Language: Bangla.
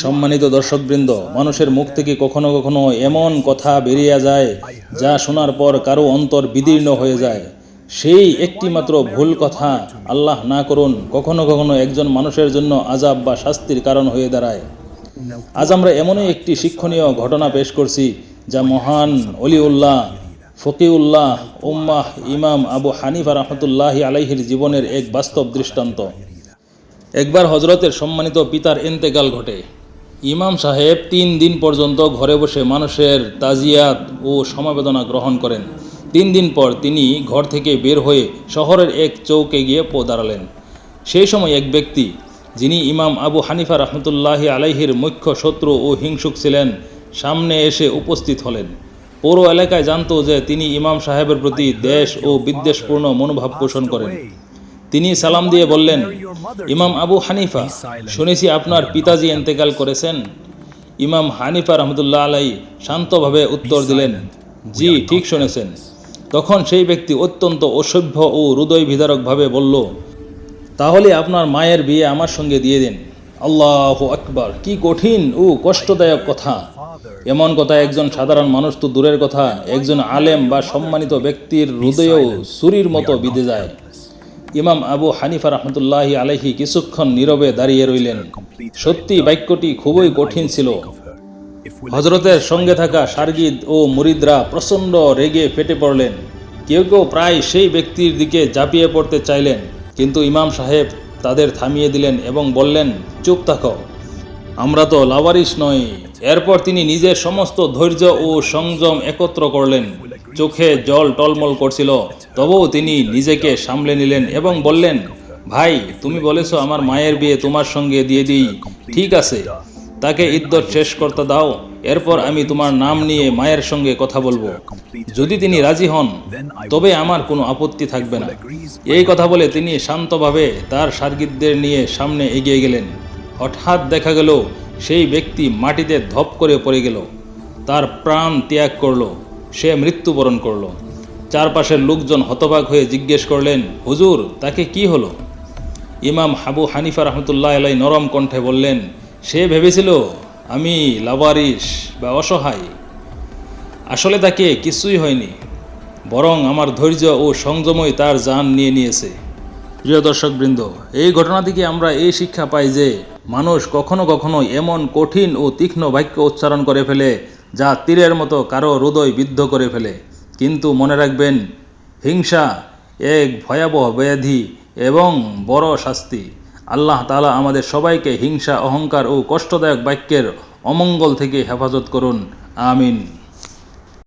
সম্মানিত দর্শকবৃন্দ, মানুষের মুখ থেকে কখনো কখনো এমন কথা বেরিয়ে যায় যা শোনার পর কারও অন্তর বিদীর্ণ হয়ে যায়। সেই একটি মাত্র ভুল কথা আল্লাহ না করুন, কখনো কখনো একজন মানুষের জন্য আজাব বা শাস্তির কারণ হয়ে দাঁড়ায়। আজ আমরা এমনই একটি শিক্ষণীয় ঘটনা পেশ করছি, যা মহান অলিউল্লাহ, ফকিউল্লাহ, উম্মাহ, ইমাম আবু হানিফা রহমতুল্লাহ আলাইহির জীবনের এক বাস্তব দৃষ্টান্ত। একবার হজরতের সম্মানিত পিতার ইন্তেকাল ঘটে। ইমাম সাহেব তিন দিন পর্যন্ত ঘরে বসে মানুষের তাজিয়াত ও সমবেদনা গ্রহণ করেন। তিন দিন পর তিনি ঘর থেকে বের হয়ে শহরের এক চৌকে গিয়ে পো দাঁড়ালেন সেই সময় এক ব্যক্তি, যিনি ইমাম আবু হানিফা রহমতুল্লাহি আলাইহির মুখ্য শত্রু ও হিংসুক ছিলেন, সামনে এসে উপস্থিত হলেন। পৌর এলাকায় জানত যে তিনি ইমাম সাহেবের প্রতি দেশ ও বিদ্বেষপূর্ণ মনোভাব পোষণ করেন। তিনি সালাম দিয়ে বললেন ইমাম আবু হানিফা শুনেছি আপনার পিতাজি ইন্তেকাল করেছেন। ইমাম হানিফা রহমতুল্লাহ আলাই শান্তভাবে উত্তর দিলেন জি ঠিক শুনেছেন। তখন সেই ব্যক্তি অত্যন্ত অসভ্য ও হৃদয় বিদারকভাবে বলল তাহলে আপনার মায়ের বিয়ে আমার সঙ্গে দিয়ে দিন। আল্লাহ আকবার কি কঠিন ও কষ্টদায়ক কথা। এমন কথা একজন সাধারণ মানুষ তো দূরের কথা। একজন আলেম বা সম্মানিত ব্যক্তির হৃদয়েও সুরির মতো বিঁধে যায়। ইমাম আবু হানিফা রহমতুল্লাহ আলহি কিছুক্ষণ নীরবে দাঁড়িয়ে রইলেন। সত্যি বাক্যটি খুবই কঠিন ছিল। হজরতের সঙ্গে থাকা সার্গিদ ও মুরিদরা প্রচণ্ড রেগে ফেটে পড়লেন। কেউ কেউ প্রায় সেই ব্যক্তির দিকে ঝাঁপিয়ে পড়তে চাইলেন, কিন্তু ইমাম সাহেব তাদের থামিয়ে দিলেন এবং বললেন, চুপ থাকো। আমরা তো লাভারিস নই। এরপর তিনি নিজের সমস্ত ধৈর্য ও সংযম একত্র করলেন। চোখে জল টলমল করছিল, তবুও তিনি নিজেকে সামলে নিলেন এবং বললেন, ভাই, তুমি বলেছ আমার মায়ের বিয়ে তোমার সঙ্গে দিয়ে দিই, ঠিক আছে, তাকে ইদ্যত শেষ করতে দাও, এরপর আমি তোমার নাম নিয়ে মায়ের সঙ্গে কথা বলব। যদি তিনি রাজি হন, তবে আমার কোনো আপত্তি থাকবে না। এই কথা বলে তিনি শান্তভাবে তার সার্গিদদের নিয়ে সামনে এগিয়ে গেলেন। হঠাৎ দেখা গেল, সেই ব্যক্তি মাটিতে ধপ করে পড়ে গেল। তার প্রাণ ত্যাগ করল। সে মৃত্যুবরণ করল। চারপাশের লোকজন হতবাক হয়ে জিজ্ঞেস করলেন, হুজুর, তাকে কি হলো? ইমাম হাবু হানিফা রহমতুল্লাহ আলাই নরম কণ্ঠে বললেন, সে ভেবেছিল আমি লাভারিস বা অসহায়। আসলে তাকে কিছুই হয়নি, বরং আমার ধৈর্য ও সংযমই তার জান নিয়ে নিয়েছে। প্রিয় দর্শকবৃন্দ, এই ঘটনা থেকে আমরা এই শিক্ষা পাই যে, মানুষ কখনো কখনো এমন কঠিন ও তীক্ষ্ণ বাক্য উচ্চারণ করে ফেলে যা তীরের মতো কারও হৃদয় বিদ্ধ করে ফেলে। কিন্তু মনে রাখবেন, হিংসা এক ভয়াবহ ব্যাধি এবং বড় শাস্তি। আল্লাহ তালা আমাদের সবাইকে হিংসা, অহংকার ও কষ্টদায়ক বাক্যের অমঙ্গল থেকে হেফাজত করুন। আমিন।